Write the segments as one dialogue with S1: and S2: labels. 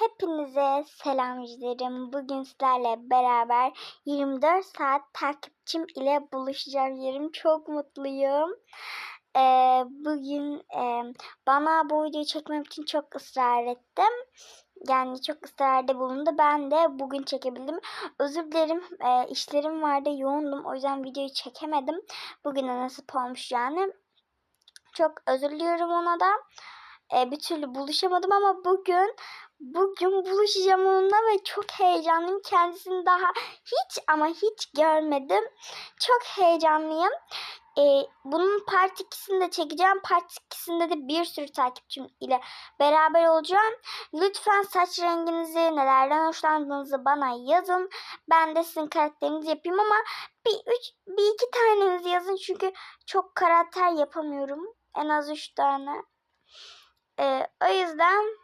S1: Hepinize selam izlerim. Bugün sizlerle beraber 24 saat takipçim ile buluşacağım yerim. Çok mutluyum. Ee, bugün e, bana bu videoyu çekmem için çok ısrar ettim. Yani çok ısrarda bulundu. Ben de bugün çekebildim. Özür dilerim. E, işlerim vardı. Yoğundum. O yüzden videoyu çekemedim. Bugüne nasip olmuş yani. Çok özür diliyorum ona da. E, bir türlü buluşamadım ama bugün bugün buluşacağım onunla ve çok heyecanlıyım. Kendisini daha hiç ama hiç görmedim. Çok heyecanlıyım. E, bunun part 2'sini de çekeceğim. Part 2'sinde de bir sürü takipçim ile beraber olacağım. Lütfen saç renginizi, nelerden hoşlandığınızı bana yazın. Ben de sizin karakterinizi yapayım ama bir, üç, bir iki tanenizi yazın çünkü çok karakter yapamıyorum. En az üç tane. Ee, o yüzden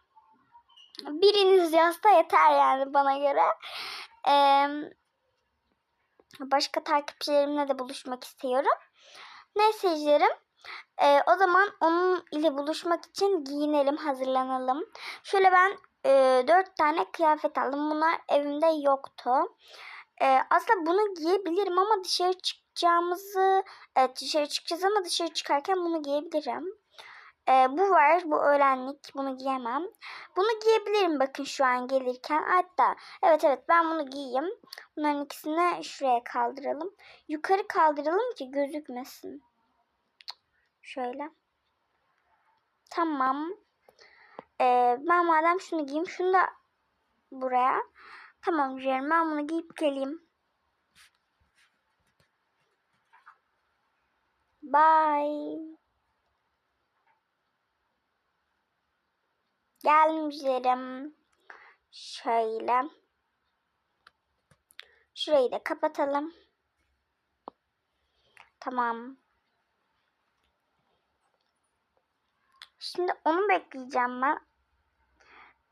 S1: biriniz yazsa yeter yani bana göre. Ee, başka takipçilerimle de buluşmak istiyorum. Neyse izlerim. Ee, o zaman onun ile buluşmak için giyinelim, hazırlanalım. Şöyle ben e, dört tane kıyafet aldım. Bunlar evimde yoktu. Ee, aslında bunu giyebilirim ama dışarı çıkacağımızı, evet dışarı çıkacağız ama dışarı çıkarken bunu giyebilirim. Ee, bu var, bu öğlenlik. Bunu giyemem. Bunu giyebilirim bakın şu an gelirken. Hatta evet evet ben bunu giyeyim. Bunların ikisini şuraya kaldıralım. Yukarı kaldıralım ki gözükmesin. Şöyle. Tamam. Ee, ben madem şunu giyeyim. Şunu da buraya. Tamam canım ben bunu giyip geleyim. Bye. Gelmişlerim. Şöyle. Şurayı da kapatalım. Tamam. Şimdi onu bekleyeceğim ben.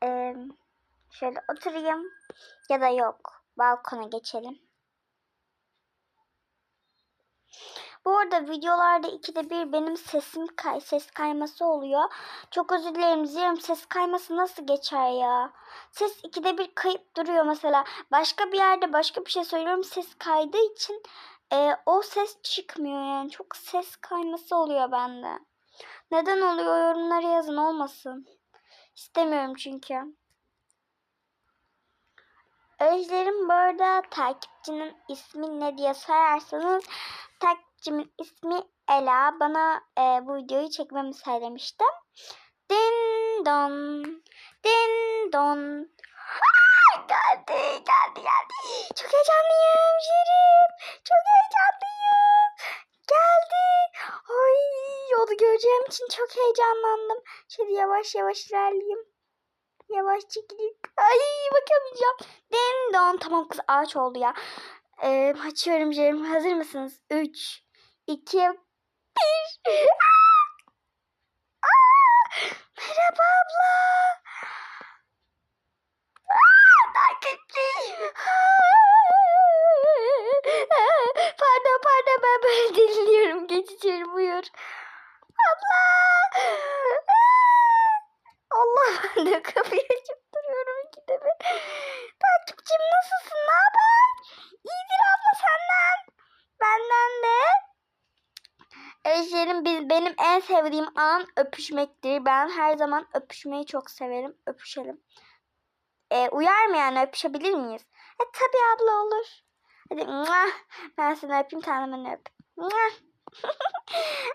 S1: Ee, şöyle oturayım. Ya da yok. Balkona geçelim. Bu arada videolarda ikide bir benim sesim kay ses kayması oluyor. Çok özür dilerim Ziyorum ses kayması nasıl geçer ya? Ses ikide bir kayıp duruyor mesela. Başka bir yerde başka bir şey söylüyorum ses kaydığı için e, o ses çıkmıyor yani. Çok ses kayması oluyor bende. Neden oluyor yorumlara yazın olmasın. İstemiyorum çünkü. Özlerim bu arada takipçinin ismi ne diye sorarsanız takipçimin ismi Ela. Bana e, bu videoyu çekmemi söylemişti. Din don. Din don. Aa, geldi geldi geldi. Çok heyecanlıyım Şerif. Çok heyecanlıyım. Geldi. Ay onu göreceğim için çok heyecanlandım. Şöyle yavaş yavaş ilerleyeyim. Yavaşça gideyim. Ay bakamayacağım. Din don. Tamam kız ağaç oldu ya. Ee, açıyorum Cerim. Hazır mısınız? 3, 2, 1. Merhaba abla. Aa, takipçi. pardon pardon ben böyle dinliyorum. Geç içeri buyur. Abla. Allah ben de kapıyı açıp duruyorum ikide bir. Takipçim nasılsın? Ne haber? İyidir abla senden. Benden de. Eşlerim biz, benim en sevdiğim an öpüşmektir. Ben her zaman öpüşmeyi çok severim. Öpüşelim. E, uyar mı yani öpüşebilir miyiz? E tabi abla olur. Hadi muah. ben seni öpeyim de beni öp.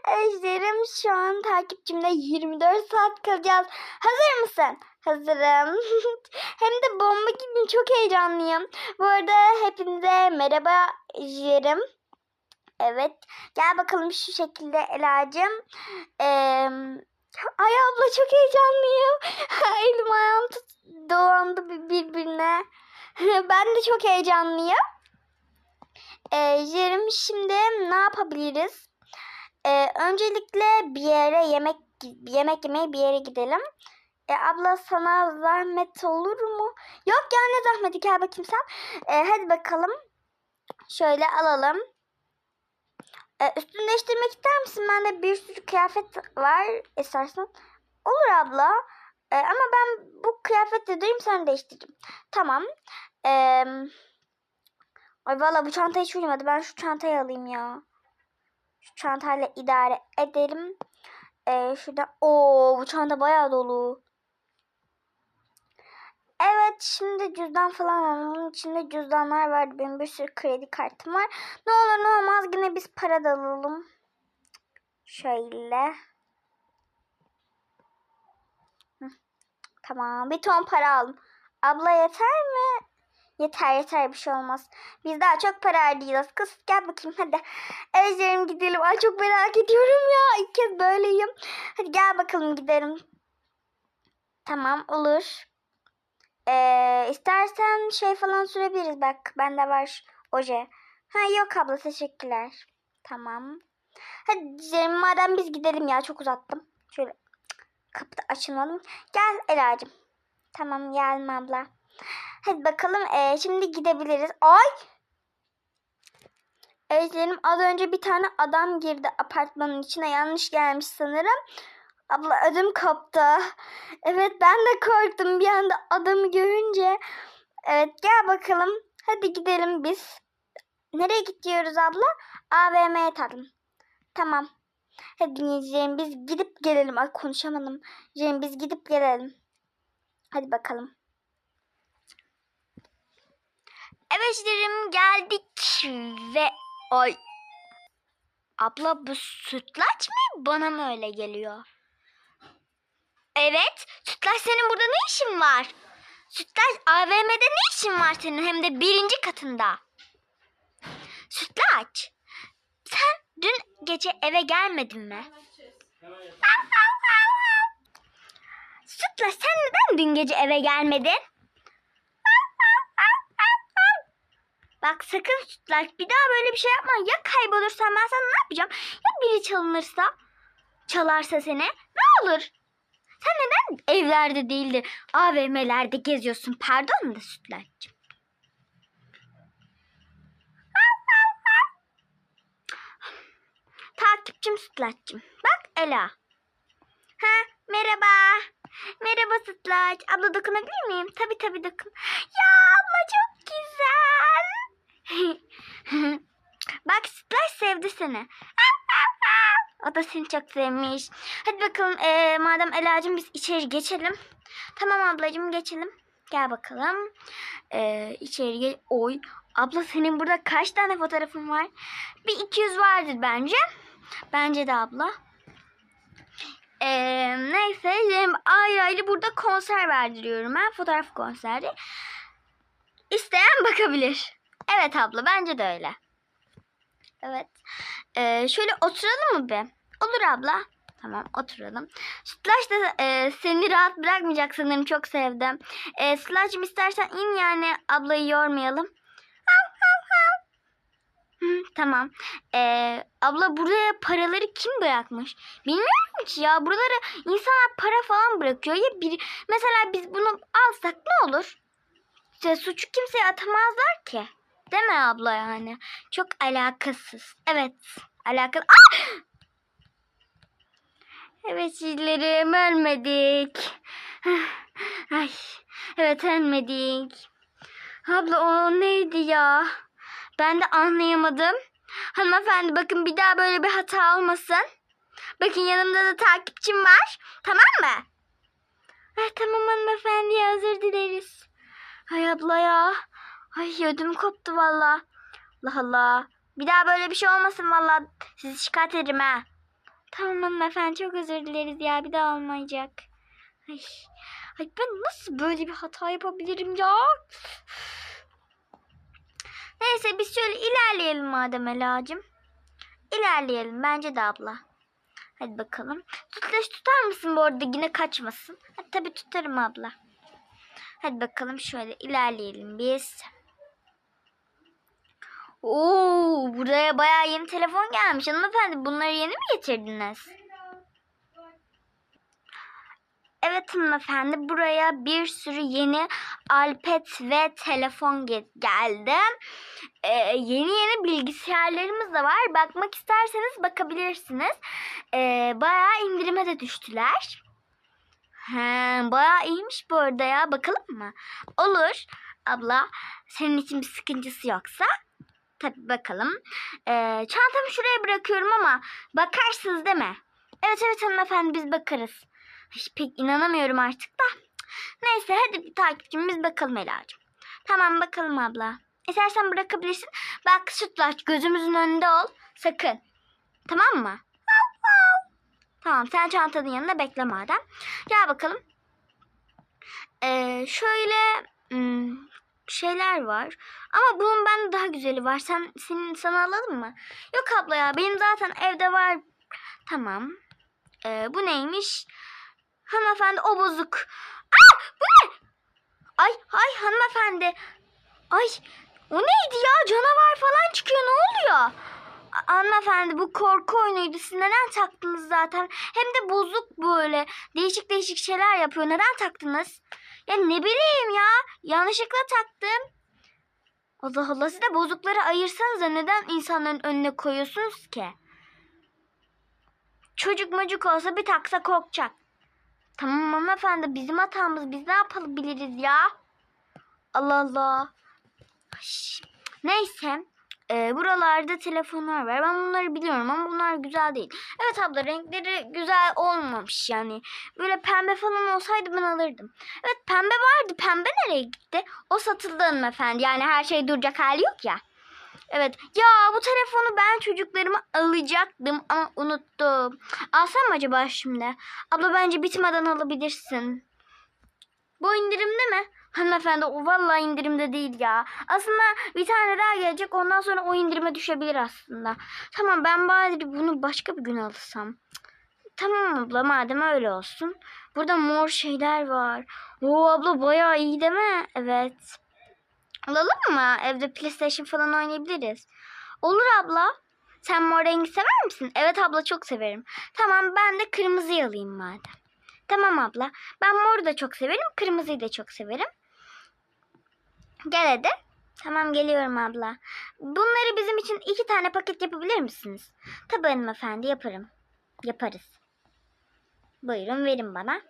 S1: Ejderim şu an takipçimde 24 saat kalacağız. Hazır mısın? Hazırım. Hem de bomba gibi çok heyecanlıyım. Bu arada hepinize merhaba Ejderim. Evet. Gel bakalım şu şekilde Ela'cığım. Ee, ay abla çok heyecanlıyım. Elim ayağım dolandı birbirine. ben de çok heyecanlıyım. Ee, şimdi ne yapabiliriz? Ee, öncelikle bir yere yemek yemek yemeye bir yere gidelim. E, abla sana zahmet olur mu? Yok ya ne zahmeti gel bakayım sen. E, hadi bakalım. Şöyle alalım. E, üstünü değiştirmek ister misin? Bende bir sürü kıyafet var istersen. Olur abla. Ee, ama ben bu kıyafetle durayım sonra değiştireceğim. Tamam. Ee, ay valla bu çanta hiç uyumadı. Ben şu çantayı alayım ya. Şu çantayla idare edelim. Ee, şurada. Oo bu çanta bayağı dolu. Evet şimdi cüzdan falan. Bunun içinde cüzdanlar vardı. Benim bir sürü kredi kartım var. Ne olur ne olmaz yine biz para da alalım. Şöyle. Tamam bir ton para aldım. Abla yeter mi? Yeter yeter bir şey olmaz. Biz daha çok para harcayacağız. Kız gel bakayım hadi. Ejderim gidelim. Ay çok merak ediyorum ya. İlk kez böyleyim. Hadi gel bakalım gidelim. Tamam olur. Ee, istersen şey falan sürebiliriz bak. Bende var oje. Ha yok abla teşekkürler. Tamam. Hadi madem biz gidelim ya çok uzattım. Şöyle kapıda açılmadım. Gel Ela'cığım. Tamam gelme abla. Hadi bakalım ee, şimdi gidebiliriz. Ay! Ejderim az önce bir tane adam girdi apartmanın içine yanlış gelmiş sanırım. Abla ödüm koptu. Evet ben de korktum bir anda adamı görünce. Evet gel bakalım. Hadi gidelim biz. Nereye gidiyoruz abla? AVM'ye tatlım. Tamam. Hadi Cem biz gidip gelelim. Ay konuşamadım. Cem biz gidip gelelim. Hadi bakalım. Evet Cem geldik ve ay Abla bu sütlaç mı? Bana mı öyle geliyor? Evet. Sütlaç senin burada ne işin var? Sütlaç AVM'de ne işin var senin? Hem de birinci katında. Sütlaç. Sen dün gece eve gelmedin mi? Sütlaç sen neden dün gece eve gelmedin? Bak sakın Sütlaç bir daha böyle bir şey yapma. Ya kaybolursan ben sana ne yapacağım? Ya biri çalınırsa? Çalarsa seni? Ne olur? Sen neden evlerde değil de AVM'lerde geziyorsun? Pardon da Sütlaç'cığım. Takipçim Sütlaç'cığım. Bak Ela. Ha merhaba. Merhaba Sütlaç. Abla dokunabilir miyim? Tabii tabii dokun. Ya abla çok güzel. Bak Sütlaç sevdi seni. O da seni çok sevmiş. Hadi bakalım eee, madem Ela'cığım biz içeri geçelim. Tamam ablacığım geçelim. Gel bakalım. Eee içeri. Oy. Abla senin burada kaç tane fotoğrafın var? Bir 200 vardır bence. Bence de abla. Eee, neyse benim ayrı ayrı burada konser verdiriyorum ben. Fotoğraf konseri. İsteyen bakabilir. Evet abla bence de öyle. Evet. Ee, şöyle oturalım mı be? Olur abla. Tamam oturalım. Sütlaç da e, seni rahat bırakmayacak sanırım çok sevdim. E, Sütlaç'cığım istersen in yani ablayı yormayalım. Tamam. Ee, abla buraya paraları kim bırakmış? Bilmiyorum ki ya. Buralara insanlar para falan bırakıyor. Ya bir, mesela biz bunu alsak ne olur? İşte suçu kimseye atamazlar ki. Değil mi abla yani? Çok alakasız. Evet. Alakalı. Ah! Evet sizlerim ölmedik. Ay. Evet ölmedik. Abla o neydi ya? Ben de anlayamadım. Hanımefendi bakın bir daha böyle bir hata olmasın. Bakın yanımda da takipçim var. Tamam mı? Ay, tamam hanımefendi özür dileriz. Ay abla ya. Ay ödüm koptu valla. Allah Allah. Bir daha böyle bir şey olmasın valla. Sizi şikayet ederim ha. Tamam hanımefendi çok özür dileriz ya. Bir daha olmayacak. Ay, ay ben nasıl böyle bir hata yapabilirim ya? Neyse biz şöyle ilerleyelim madem Ela'cığım. İlerleyelim bence de abla. Hadi bakalım. Tutlaş tutar mısın bu arada yine kaçmasın. Ha, tabii tutarım abla. Hadi bakalım şöyle ilerleyelim biz. Oo, buraya bayağı yeni telefon gelmiş. Hanımefendi bunları yeni mi getirdiniz? Evet hanımefendi buraya bir sürü yeni iPad ve telefon ge- geldi. Ee, yeni yeni bilgisayarlarımız da var. Bakmak isterseniz bakabilirsiniz. Ee, bayağı indirime de düştüler. He, bayağı iyiymiş bu arada ya. Bakalım mı? Olur. Abla senin için bir sıkıntısı yoksa tabii bakalım. Ee, çantamı şuraya bırakıyorum ama bakarsınız değil mi? Evet evet hanımefendi biz bakarız. Ay, pek inanamıyorum artık da. Neyse hadi bir takipçim biz bakalım Ela'cığım. Tamam bakalım abla. İstersen bırakabilirsin. Bak sütlaç gözümüzün önünde ol. Sakın. Tamam mı? Tamam sen çantanın yanında bekle madem. Gel bakalım. Ee, şöyle hmm, şeyler var. Ama bunun bende daha güzeli var. Sen senin sana alalım mı? Yok abla ya benim zaten evde var. Tamam. Ee, bu neymiş? Hanımefendi o bozuk. Aa, bu ne? Ay ay hanımefendi. Ay o neydi ya? Canavar falan çıkıyor. Ne oluyor? Hanımefendi bu korku oyunuydu. Siz neden taktınız zaten? Hem de bozuk böyle. Değişik değişik şeyler yapıyor. Neden taktınız? Ya ne bileyim ya. Yanlışlıkla taktım. Allah Allah siz de bozukları ayırsanıza neden insanların önüne koyuyorsunuz ki? Çocuk mocuk olsa bir taksa korkacak. Tamam hanımefendi bizim hatamız biz ne yapabiliriz ya? Allah Allah. Neyse. Ee, buralarda telefonlar var. Ben bunları biliyorum ama bunlar güzel değil. Evet abla renkleri güzel olmamış yani. Böyle pembe falan olsaydı ben alırdım. Evet pembe vardı. Pembe nereye gitti? O satıldı hanımefendi. Yani her şey duracak hali yok ya. Evet. Ya bu telefonu ben çocuklarıma alacaktım ama unuttum. Alsam mı acaba şimdi? Abla bence bitmeden alabilirsin. Bu indirimde mi? Hanımefendi o vallahi indirimde değil ya. Aslında bir tane daha gelecek ondan sonra o indirime düşebilir aslında. Tamam ben bari bunu başka bir gün alsam. Tamam abla madem öyle olsun. Burada mor şeyler var. Oo abla bayağı iyi değil mi? Evet. Alalım mı? Evde PlayStation falan oynayabiliriz. Olur abla. Sen mor rengi sever misin? Evet abla çok severim. Tamam ben de kırmızıyı alayım madem. Tamam abla. Ben moru da çok severim. Kırmızıyı da çok severim. Gel hadi. Tamam geliyorum abla. Bunları bizim için iki tane paket yapabilir misiniz? Tabii hanımefendi yaparım. Yaparız. Buyurun verin bana.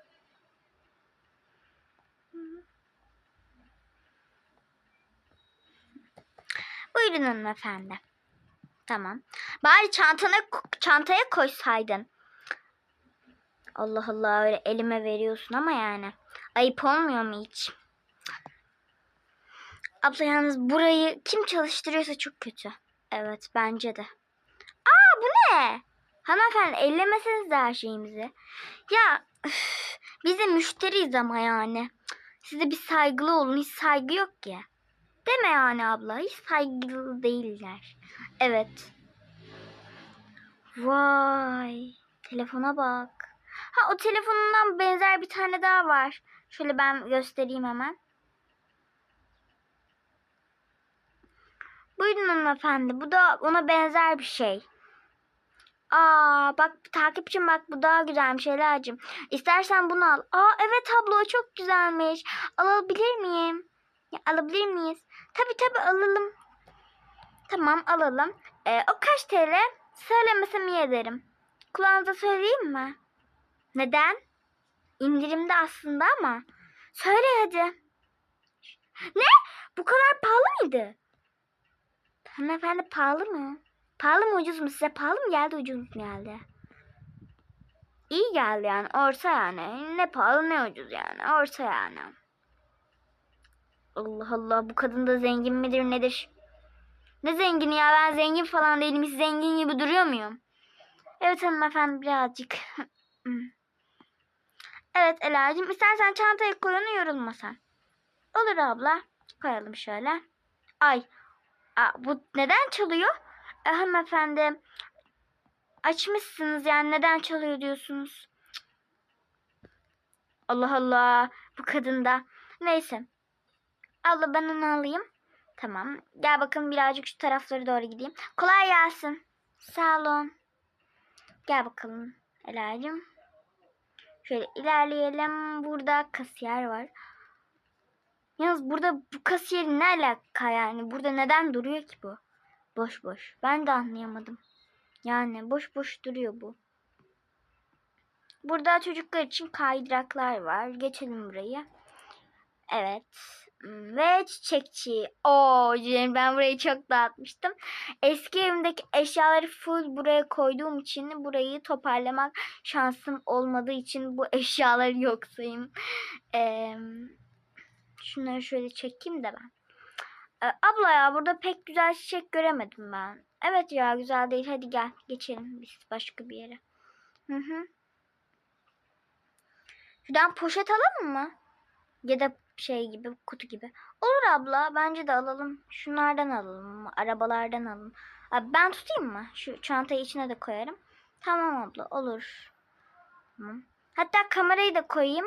S1: Buyurun hanımefendi. Tamam. Bari çantana çantaya koysaydın. Allah Allah öyle elime veriyorsun ama yani. Ayıp olmuyor mu hiç? Abla yalnız burayı kim çalıştırıyorsa çok kötü. Evet bence de. Aa bu ne? Hanımefendi ellemeseniz de her şeyimizi. Ya üf, biz de müşteriyiz ama yani. Siz de bir saygılı olun. Hiç saygı yok ki. Deme yani abla. Hiç saygılı değiller. Evet. Vay. Telefona bak. Ha o telefonundan benzer bir tane daha var. Şöyle ben göstereyim hemen. Buyurun hanımefendi. Bu da ona benzer bir şey. Aa bak takipçim bak bu daha güzelmiş Ela'cığım. İstersen bunu al. Aa evet abla çok güzelmiş. Alabilir miyim? Ya, alabilir miyiz? Tabii tabii alalım. Tamam alalım. Ee, o kaç TL? Söylemesem iyi ederim. Kulağınıza söyleyeyim mi? Neden? İndirimde aslında ama. Söyle hadi. Ne? Bu kadar pahalı mıydı? Hanımefendi pahalı mı? Pahalı mı ucuz mu? Size pahalı mı geldi ucuz mu geldi? İyi geldi yani orta yani. Ne pahalı ne ucuz yani. Orta yani. Allah Allah bu kadın da zengin midir nedir? Ne zengini ya ben zengin falan değilim. Hiç zengin gibi duruyor muyum? Evet hanımefendi birazcık. evet Ela'cığım istersen çantayı koy onu yorulma sen. Olur abla. Koyalım şöyle. Ay. Aa, bu neden çalıyor? E, hanımefendi açmışsınız yani neden çalıyor diyorsunuz. Allah Allah bu kadın da. Neyse. Abla ben onu alayım. Tamam. Gel bakın birazcık şu taraflara doğru gideyim. Kolay gelsin. Sağ olun. Gel bakalım Ela'cığım. Şöyle ilerleyelim. Burada kasiyer var. Yalnız burada bu kasiyerin ne alaka yani? Burada neden duruyor ki bu? Boş boş. Ben de anlayamadım. Yani boş boş duruyor bu. Burada çocuklar için kaydıraklar var. Geçelim burayı. Evet. Ve çiçekçi. Oo, canım ben burayı çok dağıtmıştım. Eski evimdeki eşyaları full buraya koyduğum için burayı toparlamak şansım olmadığı için bu eşyaları yok sayayım. Ee, şunları şöyle çekeyim de ben. Ee, abla ya burada pek güzel çiçek göremedim ben. Evet ya güzel değil. Hadi gel geçelim biz başka bir yere. Hı hı. Şuradan poşet alalım mı? Ya da şey gibi kutu gibi. Olur abla bence de alalım. Şunlardan alalım. Arabalardan alalım. Abi ben tutayım mı? Şu çantayı içine de koyarım. Tamam abla olur. Hatta kamerayı da koyayım.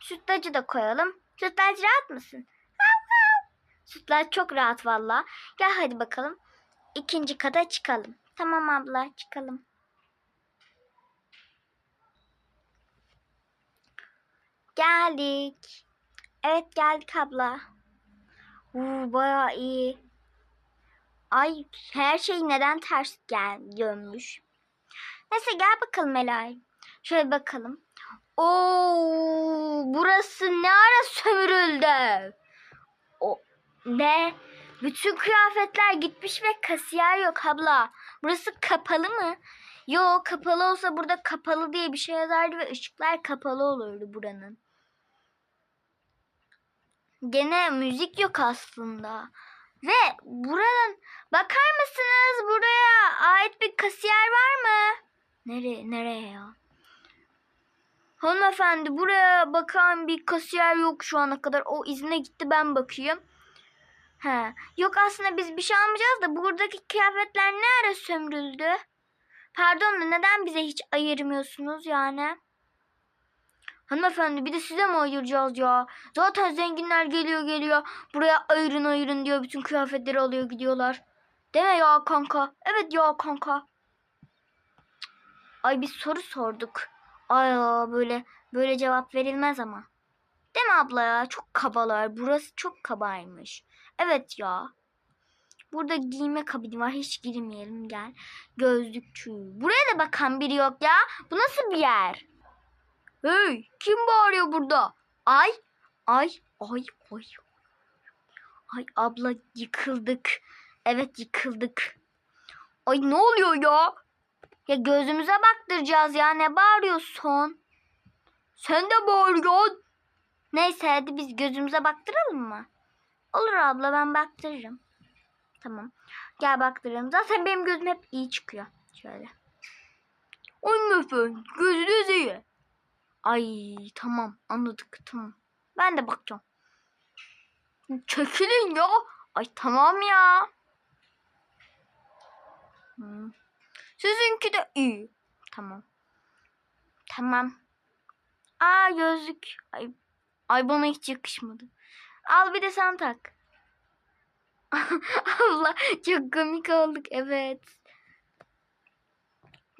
S1: Sütlacı da koyalım. Sütlaç rahat mısın? Sütlaç çok rahat valla. Gel hadi bakalım. İkinci kata çıkalım. Tamam abla çıkalım. Geldik. Evet geldik abla. Uuu baya iyi. Ay her şey neden ters gel dönmüş. Neyse gel bakalım Elay. Şöyle bakalım. Oo burası ne ara sömürüldü? O ne? Bütün kıyafetler gitmiş ve kasiyer yok abla. Burası kapalı mı? Yok kapalı olsa burada kapalı diye bir şey yazardı ve ışıklar kapalı olurdu buranın. Gene müzik yok aslında. Ve buranın bakar mısınız buraya ait bir kasiyer var mı? Nereye nereye ya? Hanımefendi buraya bakan bir kasiyer yok şu ana kadar. O izne gitti ben bakayım. He. Yok aslında biz bir şey almayacağız da buradaki kıyafetler ne ara sömürüldü? Pardon da neden bize hiç ayırmıyorsunuz yani? Hanımefendi bir de size mi ayıracağız ya? Zaten zenginler geliyor geliyor. Buraya ayırın ayırın diyor. Bütün kıyafetleri alıyor gidiyorlar. Deme ya kanka. Evet ya kanka. Ay bir soru sorduk. Ay böyle böyle cevap verilmez ama. Değil mi abla ya? Çok kabalar. Burası çok kabaymış. Evet ya. Burada giyme kabini var. Hiç girmeyelim gel. Gözlükçü. Buraya da bakan biri yok ya. Bu nasıl bir yer? Hey kim bağırıyor burada? Ay ay ay ay. Ay abla yıkıldık. Evet yıkıldık. Ay ne oluyor ya? Ya gözümüze baktıracağız ya ne bağırıyorsun? Sen de bağırıyorsun. Neyse hadi biz gözümüze baktıralım mı? Olur abla ben baktırırım. Tamam. Gel baktıralım. Zaten benim gözüm hep iyi çıkıyor. Şöyle. Hanımefendi gözünüz iyi. Ay tamam anladık tamam. Ben de bakacağım. Çekilin ya. Ay tamam ya. Hmm. Sizinki de iyi. Tamam. Tamam. Aa gözlük. Ay, ay bana hiç yakışmadı. Al bir de sen tak. Allah çok komik olduk evet.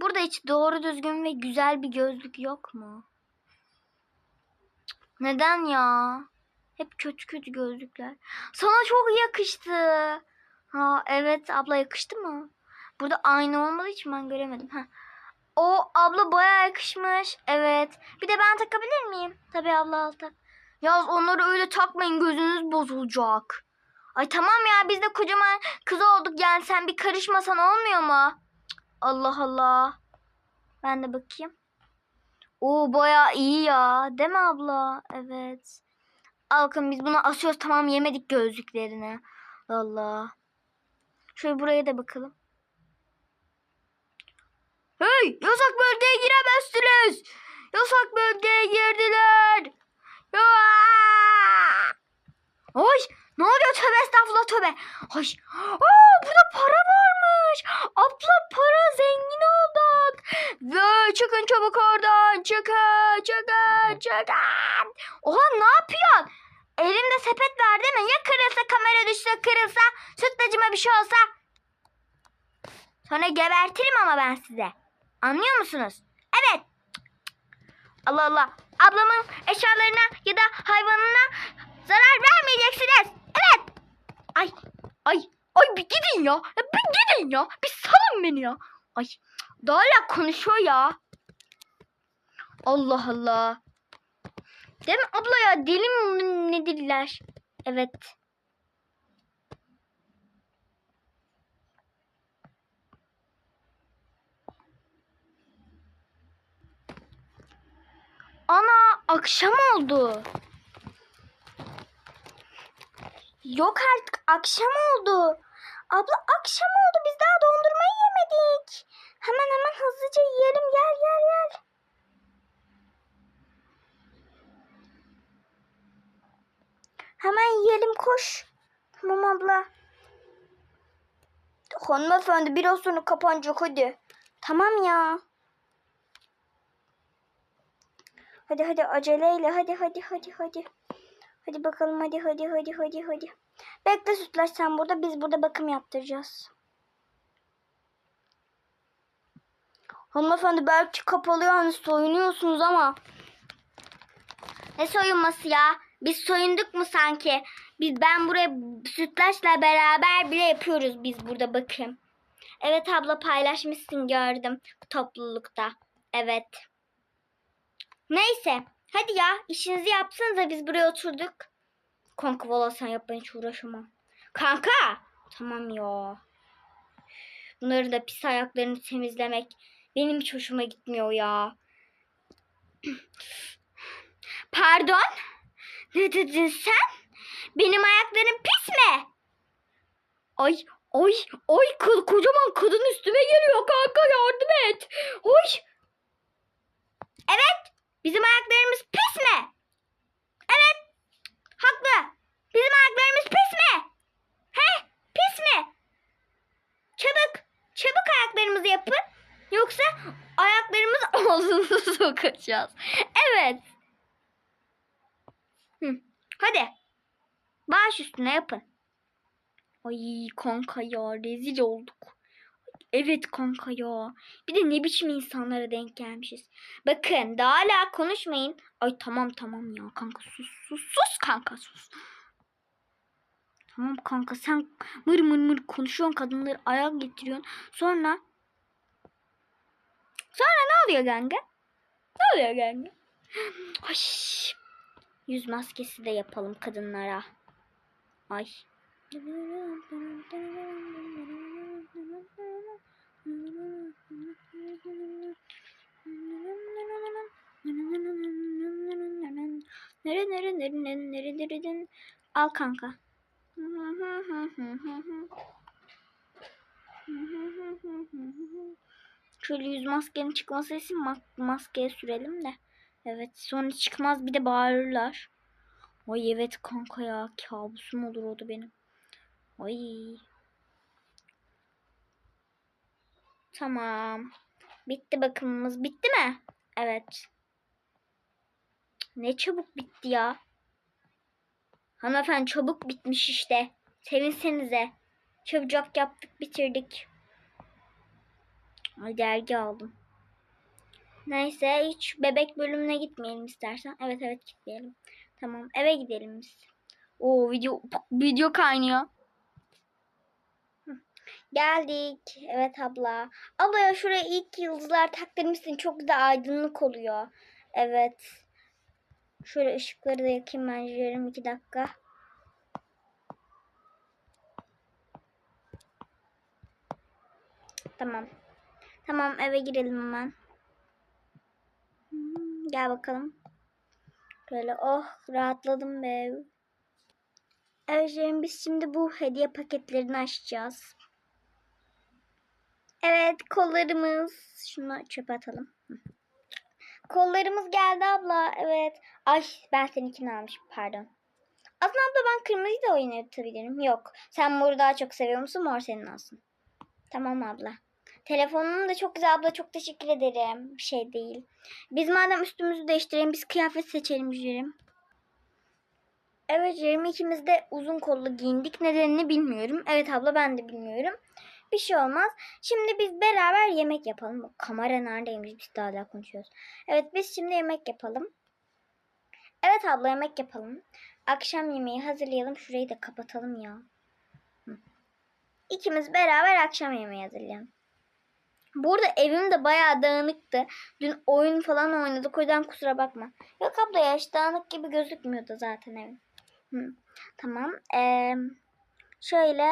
S1: Burada hiç doğru düzgün ve güzel bir gözlük yok mu? Neden ya? Hep kötü kötü gözlükler. Sana çok yakıştı. Ha evet abla yakıştı mı? Burada aynı olmadığı için ben göremedim. Ha. O abla baya yakışmış. Evet. Bir de ben takabilir miyim? Tabii abla al tak. Yaz onları öyle takmayın gözünüz bozulacak. Ay tamam ya biz de kocaman kız olduk yani sen bir karışmasan olmuyor mu? Allah Allah. Ben de bakayım. Oo baya iyi ya. Değil mi abla? Evet. Alkın biz bunu asıyoruz tamam yemedik gözlüklerini. Allah. Şöyle buraya da bakalım. Hey yasak bölgeye giremezsiniz. Yasak bölgeye girdiler. Ya! Ay ne oluyor tövbe estağfurullah tövbe. Ay. Aa, burada para varmış. Abla para zengin olduk. Ve çıkın çabuk oradan. Çıkın çıkın çıkın. Oha ne yapıyorsun? Elimde sepet var değil mi? Ya kırılsa kamera düşse kırılsa sütlacıma bir şey olsa. Sonra gebertirim ama ben size. Anlıyor musunuz? Evet. Allah Allah. Ablamın eşyalarına ya da hayvanına zarar vermeyeceksiniz. Evet. Ay. Ay. Ay bir gidin ya. bir gidin ya. Bir salın beni ya. Ay. Daha hala konuşuyor ya. Allah Allah. Değil mi abla ya deli mi nedirler? Evet. Ana akşam oldu. Yok artık akşam oldu. Abla akşam oldu biz daha dondurmayı yemedik. Hemen hemen hızlıca yiyelim gel gel gel. Hemen yiyelim koş. Tamam abla. Hanımefendi biraz sonra kapanacak hadi. Tamam ya. Hadi hadi aceleyle hadi hadi hadi hadi. Hadi bakalım hadi hadi hadi hadi hadi. Bekle sütlaç sen burada biz burada bakım yaptıracağız. Hanımefendi belki kapalı yani soyunuyorsunuz ama. Ne soyunması ya? Biz soyunduk mu sanki? Biz ben buraya sütlaçla beraber bile yapıyoruz biz burada bakın. Evet abla paylaşmışsın gördüm toplulukta. Evet. Neyse. Hadi ya işinizi yapsanıza biz buraya oturduk. Kanka valla sen yap ben hiç uğraşamam. Kanka. Tamam ya. Bunların da pis ayaklarını temizlemek benim hiç hoşuma gitmiyor ya. Pardon? Ne dedin sen? Benim ayaklarım pis mi? Ay ay ay kız kocaman kadın üstüme geliyor kanka yardım et. Oy. Evet bizim ayaklarımız pis mi? Evet haklı. Bizim ayaklarımız pis mi? He pis mi? Çabuk çabuk ayaklarımızı yapın. Yoksa ayaklarımız ağzınıza sokacağız. Evet. Hı. Hadi. Baş üstüne yapın. Ay kanka ya rezil olduk. Evet kanka ya. Bir de ne biçim insanlara denk gelmişiz. Bakın daha hala konuşmayın. Ay tamam tamam ya kanka sus sus sus kanka sus. Tamam kanka sen mır mır mır konuşuyorsun kadınları ayak getiriyorsun. Sonra sonra ne oluyor kanka? Ne oluyor kanka? Ay. Yüz maskesi de yapalım kadınlara. Ay. Nere nere nere nere nere nere nere Al kanka. Şöyle yüz maskenin çıkması için ma- maskeye sürelim de. Evet sonra çıkmaz bir de bağırırlar. Ay evet kanka ya kabusum olur o da benim. Ay. Tamam. Bitti bakımımız. Bitti mi? Evet. Ne çabuk bitti ya. Hanımefendi çabuk bitmiş işte. Sevinsenize. Çabucak yaptık bitirdik. Ay dergi aldım. Neyse hiç bebek bölümüne gitmeyelim istersen. Evet evet gitmeyelim. Tamam eve gidelim biz. Oo video video kaynıyor. Geldik. Evet abla. Abla ya şuraya ilk yıldızlar taktırmışsın. Çok güzel aydınlık oluyor. Evet. Şöyle ışıkları da yakayım ben yarım iki dakika. Tamam. Tamam eve girelim hemen. Gel bakalım. Böyle oh rahatladım be. Evet canım, biz şimdi bu hediye paketlerini açacağız. Evet kollarımız. Şunu çöpe atalım. Kollarımız geldi abla. Evet. Ay ben seninkini almışım pardon. Aslında abla ben kırmızıyı da oynatabilirim. Yok. Sen moru daha çok seviyor musun? Mor senin olsun. Tamam abla. Telefonun da çok güzel abla. Çok teşekkür ederim. Bir şey değil. Biz madem üstümüzü değiştirelim. Biz kıyafet seçelim Jerim. Evet Jerim ikimiz de uzun kollu giyindik. Nedenini bilmiyorum. Evet abla ben de bilmiyorum. Bir şey olmaz. Şimdi biz beraber yemek yapalım. Kamera neredeymiş? Biz daha hala konuşuyoruz. Evet biz şimdi yemek yapalım. Evet abla yemek yapalım. Akşam yemeği hazırlayalım. Şurayı da kapatalım ya. İkimiz beraber akşam yemeği hazırlayalım. Bu arada evim de bayağı dağınıktı. Dün oyun falan oynadık. O yüzden kusura bakma. Yok abla ya hiç dağınık gibi gözükmüyordu zaten evim. Hı. Tamam. Ee, şöyle.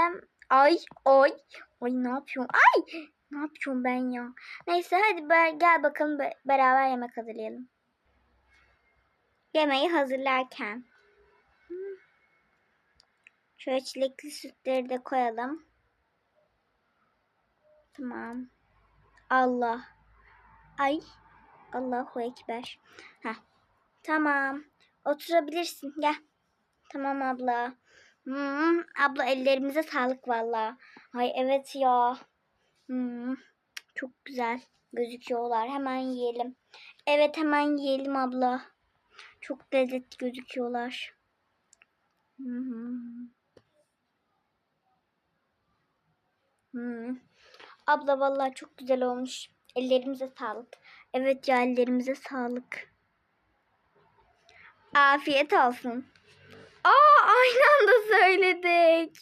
S1: Ay ay. Ay ne yapıyorum? Ay. Ne yapıyorum ben ya? Neyse hadi gel bakalım be- beraber yemek hazırlayalım. Yemeği hazırlarken. Şöyle çilekli sütleri de koyalım. Tamam. Allah. Ay. Allahu Ekber. Heh. Tamam. Oturabilirsin. Gel. Tamam abla. Hmm, abla ellerimize sağlık valla. Ay evet ya. Hmm, çok güzel gözüküyorlar. Hemen yiyelim. Evet hemen yiyelim abla. Çok lezzetli gözüküyorlar. Hmm. Hmm. Abla vallahi çok güzel olmuş. Ellerimize sağlık. Evet ya ellerimize sağlık. Afiyet olsun. Aa aynı anda söyledik.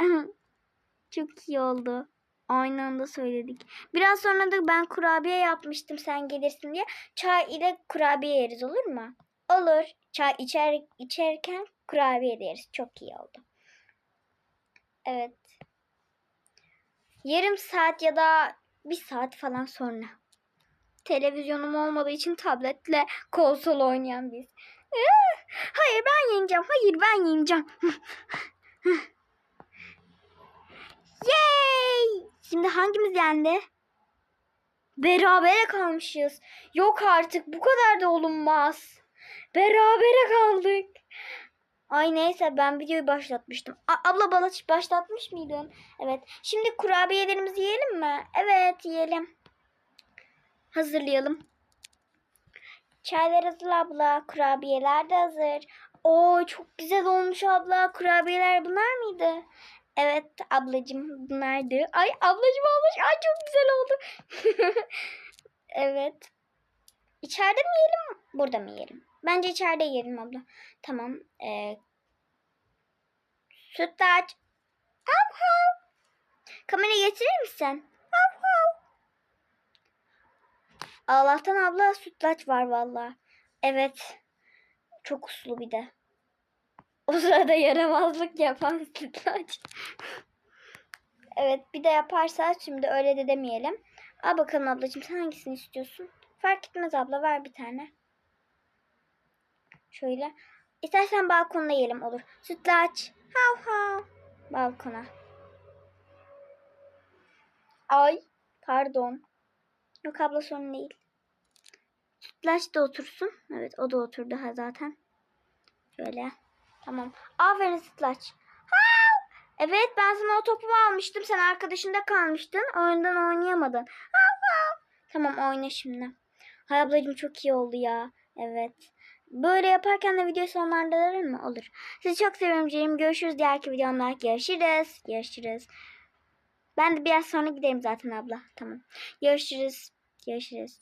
S1: çok iyi oldu. Aynı anda söyledik. Biraz sonra da ben kurabiye yapmıştım sen gelirsin diye. Çay ile kurabiye yeriz olur mu? Olur. Çay içer içerken kurabiye de yeriz. Çok iyi oldu. Evet. Yarım saat ya da bir saat falan sonra. Televizyonum olmadığı için tabletle konsol oynayan biz. Hayır ben yeneceğim. Hayır ben yeneceğim. Yay! Şimdi hangimiz yendi? Berabere kalmışız. Yok artık bu kadar da olunmaz. Berabere kaldık. Ay neyse ben videoyu başlatmıştım. A- abla balaç başlatmış mıydın? Evet. Şimdi kurabiyelerimizi yiyelim mi? Evet yiyelim. Hazırlayalım. Çaylar hazır abla. Kurabiyeler de hazır. Oo çok güzel olmuş abla. Kurabiyeler bunlar mıydı? Evet ablacığım bunlardı. Ay ablacığım olmuş. Ay çok güzel oldu. evet. İçeride mi yiyelim? Burada mı yiyelim? Bence içeride yiyelim abla. Tamam. Ee, sütlaç. Hav. Kamerayı getirir misin? Hav hav. Allah'tan abla sütlaç var valla. Evet. Çok uslu bir de. O sırada yaramazlık yapan sütlaç. evet bir de yaparsa şimdi öyle de demeyelim. Al bakalım ablacığım sen hangisini istiyorsun? Fark etmez abla ver bir tane. Şöyle. İstersen balkonda yiyelim olur. Sütlaç. Hav hav. Balkona. Ay. Pardon. Yok abla sorun değil. Sütlaç da otursun. Evet o da oturdu ha zaten. Şöyle. Tamam. Aferin. Hav! Evet ben sana o topumu almıştım. Sen arkadaşında kalmıştın. Oyundan oynayamadın. Tamam oyna şimdi. Hay ablacığım çok iyi oldu ya. Evet. Böyle yaparken de video sonlandırır mı? Olur. Sizi çok seviyorum canım. Görüşürüz diğerki videomda. Görüşürüz. Görüşürüz. Ben de biraz sonra giderim zaten abla. Tamam. Görüşürüz. Görüşürüz.